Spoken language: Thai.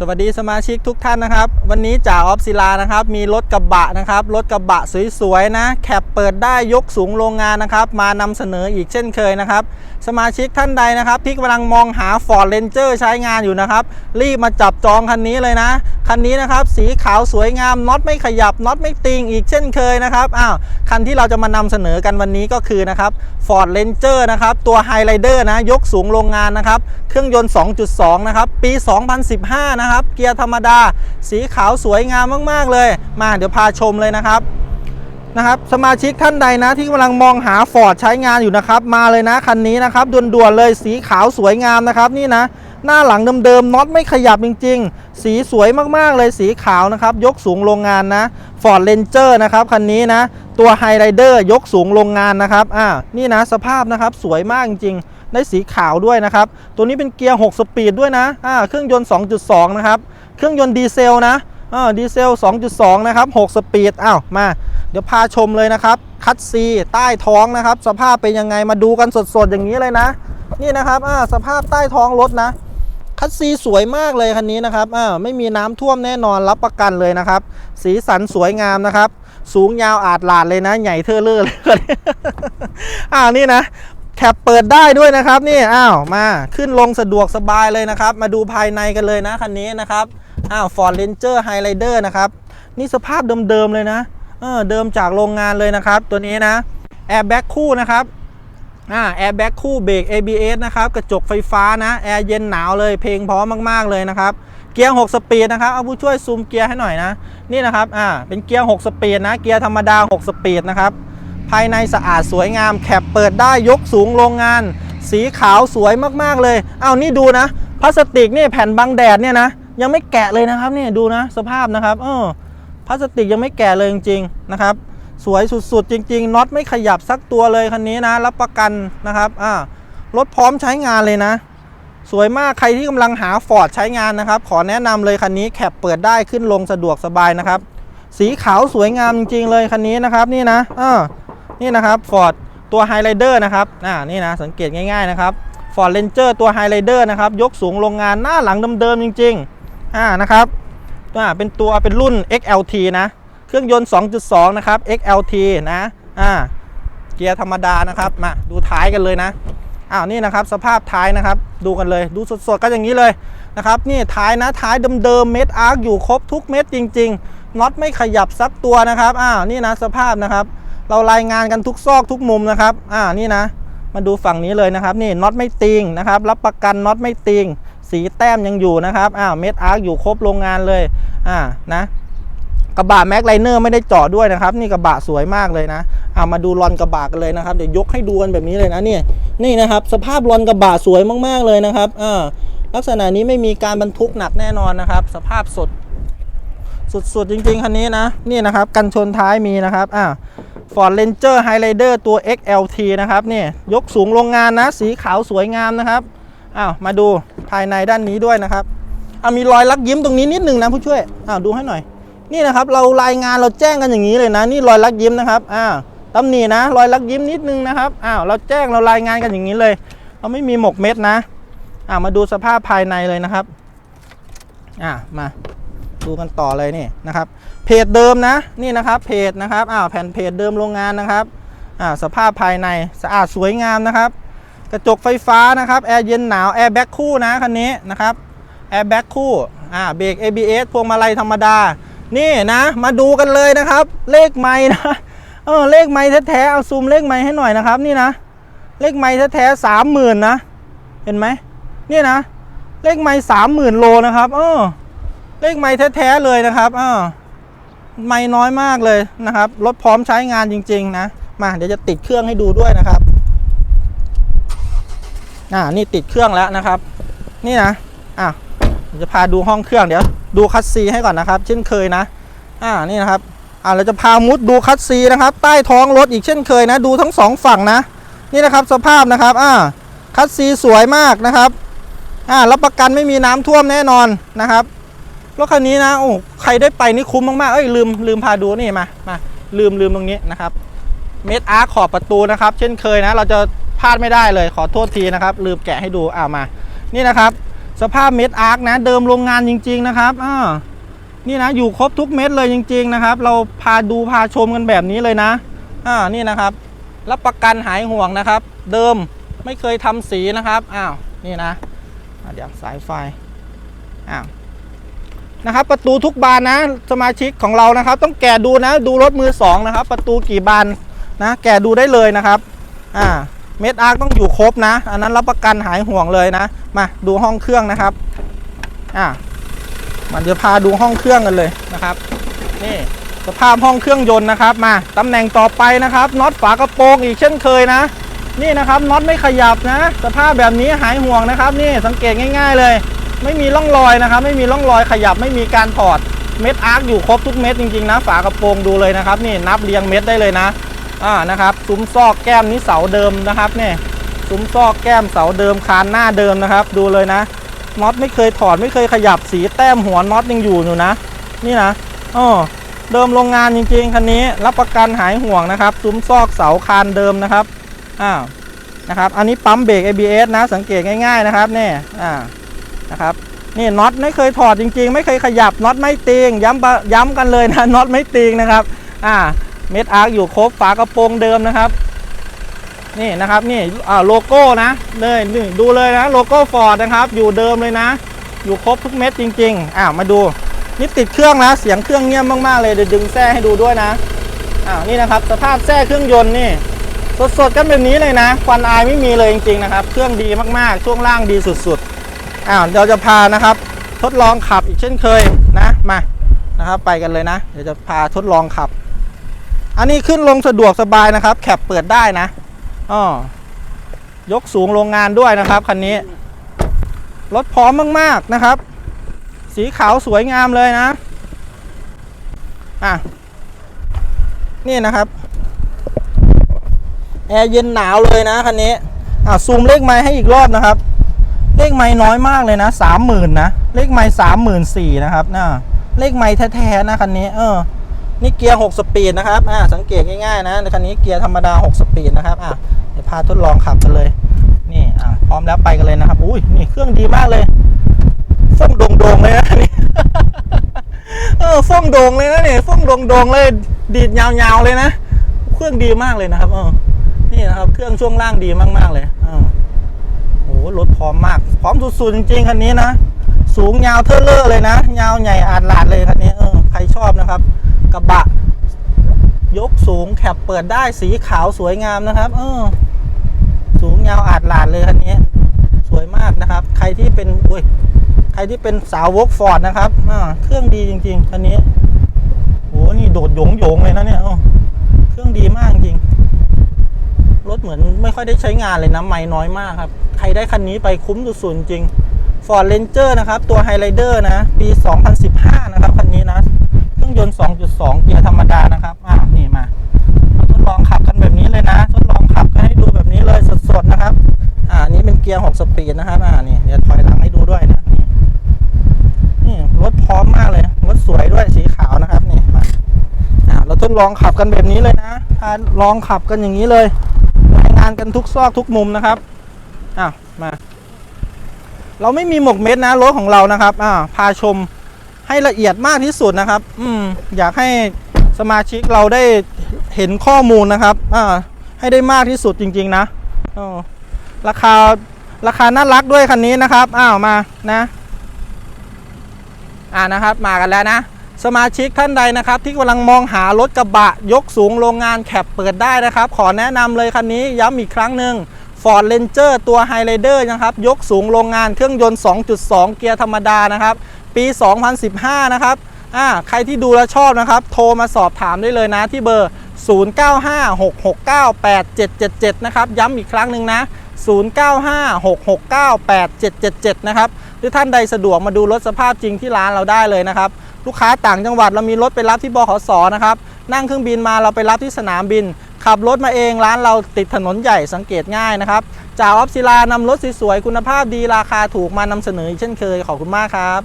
สวัสดีสมาชิกทุกท่านนะครับ วันนี้จ่าออฟศิลานะครับ มีรถกระบะนะครับรถกระบะสวยๆนะแคปเปิดได้ยกสูงโรงงานนะครับ มานำเสนออีกเช่นเคยนะครับ สมาชิกท่านใดนะครับที่กำลังมองหา Ford Ranger ใช้งานอยู่นะครับ รีบมาจับจองคันนี้เลยนะ คันนี้นะครับสีขาวสวยงามน็อตไม่ขยับน็อตไม่ติงอีกเช่นเคยนะครับอ้าวคันที่เราจะมานำเสนอกันวันนี้ก็คือนะครับ Ford Ranger นะครับตัว Highlander นะยกสูงโรงงานนะครับเครื่องยนต์ 2.2 นะครับปี 2015 นะครับ เกียร์ธรรมดา สีขาวสวยงามมากๆเลย มาเดี๋ยวพาชมเลยนะครับนะครับสมาชิกท่านใดนะที่กำลังมองหาฟอร์ดใช้งานอยู่นะครับ มาเลยนะคันนี้นะครับด่วนๆเลยสีขาวสวยงามนะครับนี่นะ หน้าหลังเดิมๆน็อตไม่ขยับจริง ๆ สีสวยมากๆเลยสีขาวนะครับ ยกสูงโรงงานนะ Ford Ranger นะครับคันนี้นะ ตัว Highlander ยกสูงโรงงานนะครับอ่านี่นะสภาพนะครับสวยมากจริงๆได้สีขาวด้วยนะครับ ตัวนี้เป็นเกียร์ 6 สปีดด้วยนะอ่าเครื่องยนต์ 2.2 นะครับ เครื่องยนต์ดีเซลนะอ่าดีเซล 2.2 นะครับ 6 สปีด อ้าว มา เดี๋ยวพาชมเลยนะครับ คัดซีใต้ท้องนะครับ สภาพเป็นยังไง มาดูกันสดๆ อย่างนี้เลยนะ นี่นะครับอ่าสภาพใต้ท้องรถนะ คัดซีสวยมากเลยคันนี้นะครับอ่าไม่มีน้ำท่วมแน่นอนรับประกันเลยนะครับ สีสันสวยงามนะครับ สูงยาวอาดหลาดเลยนะ ใหญ่เทอเลอร์เลยอ้าวนี่นะแคปเปิดได้ด้วยนะครับนี่อ้าวมาขึ้นลงสะดวกสบายเลยนะครับ มาดูภายในกันเลยนะคันนี้นะครับอ้าว Ford Ranger Highlander นะครับนี่สภาพเดิมๆเลยนะเออเดิมจากโรงงานเลยนะครับ ตัวนี้นะแอร์แบ็กคู่นะครับ อ่าแอร์แบ็กคู่เบรก ABS นะครับกระจกไฟฟ้านะแอร์เย็นหนาวเลยเพลงพร้อมมากๆเลยนะครับเกียร์ 6 สปีดนะครับเอาผู้ช่วยซูมเกียร์ให้หน่อยนะนี่นะครับอ่าเป็นเกียร์ 6 สปีดนะเกียร์ธรรมดา 6 สปีดนะครับภายในสะอาดสวยงามแคปเปิดได้ยกสูงโรงงาน สีขาวสวยมากๆเลยเอานี่ดูนะพลาสติกนี่แผ่นบังแดดเนี่ยนะยังไม่แกะเลยนะครับนี่ดูนะสภาพนะครับเออพลาสติกยังไม่แก่เลยจริงๆนะครับ สวยสุดๆ จริงๆน็อตไม่ขยับสักตัวเลยคันนี้นะ รับประกันนะครับอ่ารถพร้อมใช้งานเลยนะ สวยมากใครที่กำลังหาฟอร์ดใช้งานนะครับ ขอแนะนำเลยคันนี้แคปเปิดได้ขึ้นลงสะดวกสบายนะครับ สีขาวสวยงามจริงๆเลยคันนี้นะครับนี่นะอ่านี่นะครับฟอร์ดตัว Highlander นะครับอ่านี่นะสังเกตง่ายๆนะครับ Ford Ranger ตัว Highlander นะครับยกสูงโรงงานหน้าหลังเดิมๆจริงๆอ่านะครับอ่าเป็นตัวเป็นรุ่น XLT นะ เครื่องยนต์ 2.2 นะครับ XLT นะอ่าเกียร์ธรรมดานะครับมาดูท้ายกันเลยนะอ้าวนี่นะครับสภาพท้ายนะครับ ดูกันเลยดูสดๆก็อย่างนี้เลยนะครับนี่ท้ายนะท้ายเดิมๆเม็ดอาร์คอยู่ครบทุกเม็ดจริงๆน็อตไม่ขยับสักตัวนะครับอ้าวนี่นะสภาพนะครับ เรารายงานกันทุกซอกทุกมุมนะครับอ่านี่นะมาดูฝั่งนี้เลยนะครับ นี่น็อตไม่ติงนะครับ รับประกันน็อตไม่ติงสีแต้มยังอยู่นะครับอ้าวเม็ดอาร์คอยู่ครบโรงงานเลยอ่านะ กระบะแม็กไลเนอร์ไม่ได้เจาะด้วยนะครับ นี่กระบะสวยมากเลยนะอ่ามาดูรอนกระบะกันเลยนะครับ เดี๋ยวยกให้ดูกันแบบนี้เลยนะนี่นี่นะครับ สภาพรอนกระบะสวยมากๆเลยนะครับอ่าลักษณะนี้ไม่มีการบรรทุกหนักแน่นอนนะครับ สภาพสดสุดๆจริงๆคันนี้นะนี่นะครับกันชนท้ายมีนะครับอ่า Ford Ranger Highlander ตัว XLT นะครับนี่ยกสูงโรงงานนะ สีขาวสวยงามนะครับอ้าวมาดูภายในด้านนี้ด้วยนะครับอ่ามีรอยลักยิ้มตรงนี้นิดนึงนะผู้ช่วยอ้าวดูให้หน่อย นี่นะครับเรารายงานเราแจ้งกันอย่างนี้เลยนะ นี่รอยลักยิ้มนะครับอ้าวตำหนินะ รอยลักยิ้มนิดนึงนะครับอ้าวเราแจ้งเรารายงานกันอย่างนี้เลยเราไม่มีหมกเม็ดนะอ่ามาดูสภาพภายในเลยนะครับอ่ามาดูกันต่อเลยนี่นะครับ เพจเดิมนะนี่นะครับเพจนะครับอ้าวแผ่นเพจเดิมโรงงานนะครับอ่าสภาพภายในสะอาดสวยงามนะครับ กระจกไฟฟ้านะครับแอร์เย็นหนาวแอร์แบ็คคู่นะคันนี้นะครับแอร์แบ็คคู่อ่าเบรก ABS พวงมาลัยธรรมดา นี่นะมาดูกันเลยนะครับ เลขไม้นะเออเลขไม้แท้ๆเอาซูมเลขไม้ให้หน่อยนะครับนี่นะเลขไม้แท้ๆสามหมื่นนะเห็นไหมนี่นะเลขไม้สามหมื่นโลนะครับเออเลขไม้แท้ๆเลยนะครับเออไม้น้อยมากเลยนะครับรถพร้อมใช้งานจริง ๆ นะมาเดี๋ยวจะติดเครื่องให้ดูด้วยนะครับอ่านี่ติดเครื่องแล้วนะครับ นี่นะอะ จะพาดูห้องเครื่องเดี๋ยวดูคัสซีให้ก่อนนะครับ เช่นเคยนะ อ่านี่นะครับอ่าเราจะพามุดดูคัสซีนะครับ ใต้ท้องรถอีกเช่นเคยนะ ดูทั้งสองฝั่งนะ นี่นะครับสภาพนะครับ อ่าคัสซีสวยมากนะครับ อ่ารับประกันไม่มีน้ำท่วมแน่นอนนะครับรถคันนี้นะโอ้ใครได้ไปนี่คุ้มมากๆเอ้ยลืมลืมพาดูนี่มามาลืมลืมตรงนี้นะครับเม็ดอาร์ขอบประตูนะครับ เช่นเคยนะ เราจะพลาดไม่ได้เลยขอโทษทีนะครับ ลืมแกะให้ดูอ่ามา นี่นะครับ สภาพเม็ดอาร์คนะ เดิมโรงงานจริง ๆ นะครับอ่านี่นะอยู่ครบทุกเม็ดเลยจริง ๆ นะครับ เราพาดูพาชมกันแบบนี้เลยนะอ่านี่นะครับ รับประกันหายห่วงนะครับ เดิมไม่เคยทำสีนะครับอ้าวนี่นะเดี๋ยวสายไฟอ้าวนะครับ ประตูทุกบานนะ สมาชิกของเรานะครับ ต้องแกะดูนะ ดูรถมือสองนะครับ ประตูกี่บานนะ แกะดูได้เลยนะครับ อ่า เม็ดอาร์คต้องอยู่ครบนะ อันนั้นรับประกันหายห่วงเลยนะ มาดูห้องเครื่องนะครับ อ่ามันจะพาดูห้องเครื่องกันเลยนะครับ นี่สภาพห้องเครื่องยนต์นะครับ มาตำแหน่งต่อไปนะครับน็อตฝากระโปรงอีกเช่นเคยนะ นี่นะครับน็อตไม่ขยับนะ สภาพแบบนี้หายห่วงนะครับ นี่สังเกตง่าย ๆเลย ไม่มีร่องรอยนะครับ ไม่มีร่องรอยขยับไม่มีการถอดเม็ดอาร์คอยู่ครบทุกเม็ดจริงๆนะ ฝากระโปรงดูเลยนะครับ นี่นับเรียงเม็ดได้เลยนะ อ่านะครับซุ้มซอกแก้มนี่เสาเดิมนะครับเนี่ยซุ้มซอกแก้มเสาเดิมคานหน้าเดิมนะครับ ดูเลยนะน็อตไม่เคยถอดไม่เคยขยับสีแต้มหัวน็อตยังอยู่อยู่นะ นี่นะอ๋อเดิมโรงงานจริงๆคันนี้ รับประกันหายห่วงนะครับ ซุ้มซอกเสาคานเดิมนะครับอ้าวนะครับ อันนี้ปั๊มเบรก ABS นะ สังเกตง่าย ๆนะครับเนี่ยอ่านะครับนี่น็อตไม่เคยถอดจริง ๆ ไม่เคยขยับน็อตไม่ตีงย้ำปะย้ำกันเลยนะน็อตไม่ตีงนะครับ อ่า เม็ดอาร์คอยู่ครบฝากระโปรงเดิมนะครับ นี่นะครับนี่โลโก้นะเลยนี่ดูเลยนะโลโก้ฟอร์ดนะครับ อยู่เดิมเลยนะ อยู่ครบทุกเม็ดจริงๆอ่ามาดูนี่ติดเครื่องนะเสียงเครื่องเงียบมากๆเลยเดี๋ยวดึงแส้ให้ดูด้วยนะอ่านี่นะครับ สภาพแส้เครื่องยนต์นี่สดๆกันแบบนี้เลยนะควันอายไม่มีเลยจริงๆนะครับ เครื่องดีมากๆ ช่วงล่างดีสุดๆอ้าวเราจะพานะครับ ทดลองขับอีกเช่นเคยนะมานะครับ ไปกันเลยนะ เดี๋ยวจะพาทดลองขับ อันนี้ขึ้นลงสะดวกสบายนะครับ แคปเปิดได้นะอ๋อยกสูงโรงงานด้วยนะครับคันนี้ รถพร้อมมากๆนะครับ สีขาวสวยงามเลยนะ อะ นี่นะครับแอร์เย็นหนาวเลยนะคันนี้ อะซูมเลขไม้ให้อีกรอบนะครับ เลขไม้น้อยมากเลยนะสามหมื่นนะ เลขไม้สามหมื่นสี่นะครับน่ะเลขไม้แท้ๆนะคันนี้ เออ นี่เกียร์หกสปีดนะครับอ่าสังเกตง่ายๆนะในคันนี้เกียร์ธรรมดาหกสปีดนะครับอะเดี๋ยวพาทดลองขับกันเลย นี่อะพร้อมแล้วไปกันเลยนะครับอุ้ยนี่เครื่องดีมากเลยฟ่องโด่งๆเลยนะนี่เออฟ่องโด่งเลยนะนี่ฟ่องโด่งๆเลย ดีดยาวๆเลยนะ เครื่องดีมากเลยนะครับเออนี่นะครับเครื่องช่วงล่างดีมากๆเลยเออโอ้โหรถพร้อมมาก พร้อมสุดๆจริงๆคันนี้นะสูงยาวเทอะเลอร์เลยนะยาวใหญ่อาดลาดเลยคันนี้เออใครชอบนะครับ ระบะ ยกสูงแคปเปิดได้สีขาวสวยงามนะครับ เออ สูงยาวอาดหลาดเลยคันนี้ สวยมากนะครับ ใครที่เป็นอุ้ยใครที่เป็นสาวกฟอร์ดนะครับอ่าเครื่องดีจริงๆคันนี้โหนี่โดดโยงโยงเลยนะเนี่ยเออเครื่องดีมากจริงรถเหมือนไม่ค่อยได้ใช้งานเลยนะไม่น้อยมากครับ ใครได้คันนี้ไปคุ้มสุดๆจริง Ford Ranger นะครับ ตัว Highlander นะ ปี 2015 นะครับ ยนต์ 2.2 เกียร์ธรรมดานะครับ อ่า นี่มา ทดลองขับกันแบบนี้เลยนะ ทดลองขับกันให้ดูแบบนี้เลยสดๆนะครับ อ่า นี่เป็นเกียร์ 6 สปีดนะครับ อ่า นี่ เดี๋ยวถอยหลังให้ดูด้วยนะ นี่รถพร้อมมากเลย รถสวยด้วย สีขาวนะครับ นี่มาอ่า เราทดลองขับกันแบบนี้เลยนะพาลองขับกันอย่างนี้เลยรายงานกันทุกซอกทุกมุมนะครับ อ่ามา เราไม่มีหมกเม็ดนะ รถของเรานะครับ อ่า พาชม ให้ละเอียดมากที่สุดนะครับ อืมอยากให้สมาชิกเราได้เห็นข้อมูลนะครับอ่าให้ได้มากที่สุดจริง ๆ นะอราคาราคาน่ารักด้วยคันนี้นะครับอ้าวมานะอ่านะครับมากันแล้วนะสมาชิกท่านใดนะครับ ที่กำลังมองหารถกระบะ ยกสูงโรงงานแคปเปิดได้นะครับ ขอแนะนำเลยคันนี้ย้ำอีกครั้งหนึ่ง Ford Ranger ตัว Highlander นะครับ ยกสูงโรงงานเครื่องยนต์ 2.2 เกียร์ธรรมดานะครับ ปี 2015 นะครับอ่าใครที่ดูแลชอบนะครับ โทรมาสอบถามได้เลยนะที่เบอร์ 0956698777 นะครับ ย้ำอีกครั้งหนึ่งนะ 0956698777 นะครับ หรือท่านใดสะดวกมาดูรถสภาพจริงที่ร้านเราได้เลยนะครับ ลูกค้าต่างจังหวัดเรามีรถไปรับที่บขสนะครับ นั่งเครื่องบินมาเราไปรับที่สนามบิน ขับรถมาเองร้านเราติดถนนใหญ่สังเกตง่ายนะครับจ่าออฟศิลานำรถสวยๆคุณภาพดีราคาถูกมานำเสนออีกเช่นเคยขอบคุณมากครับ